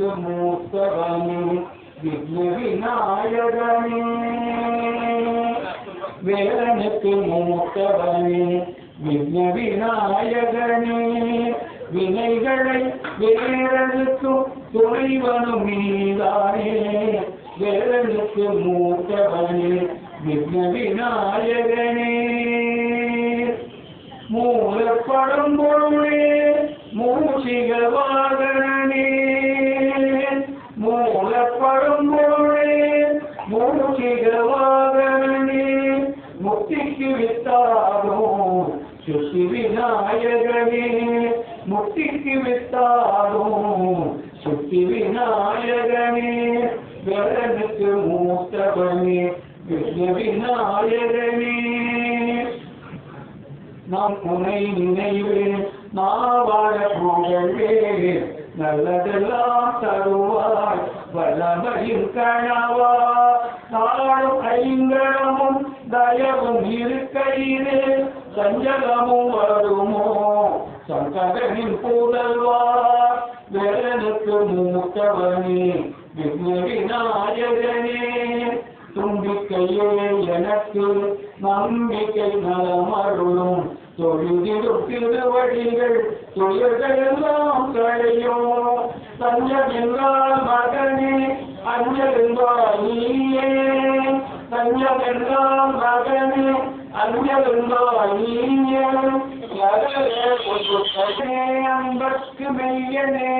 வேலனுக்கு மூத்தவனே விக்ன விநாயகனே வேலனுக்கு மூத்தவனே விக்ன விநாயகனே வினைகளை வேறனுக்கும் துணைவனும் நீதானே வேலனுக்கு மூத்தவனே விக்ன விநாயகனே மூலப்படும் பொருளே மூச்சிகவாக சுத்தி விநாயகரே முட்டிக்கு வித்தாரோ சுத்தி விநாயகனே வரனுக்கு மூத்தவனே விஷ்ணு விநாயகனே நாம் உனை நினைவே நாவாழ புகழே நல்லதெல்லாம் தருவாய் வல்லமையின் கணவா நாளும் ஐங்கரமும் தயவும் இருக்கையிலே சஞ்சலமும் வருமோ சங்கரனின் புதல்வா வேலனுக்கு மூத்தவனே விக்ன விநாயகனே தும்பிக்கையே எனக்கு நம்பிக்கை நலமருளும் தொழுதிடும் திருவடிகள் துயர்களெல்லாம் களையும் தஞ்சமென்றால் மகனே அஞ்சலென்றால் நீயே. தஞ்சமென்றால் மகனே அஞ்சலென்றால் நீயே அன்பற்கு மெய்யனே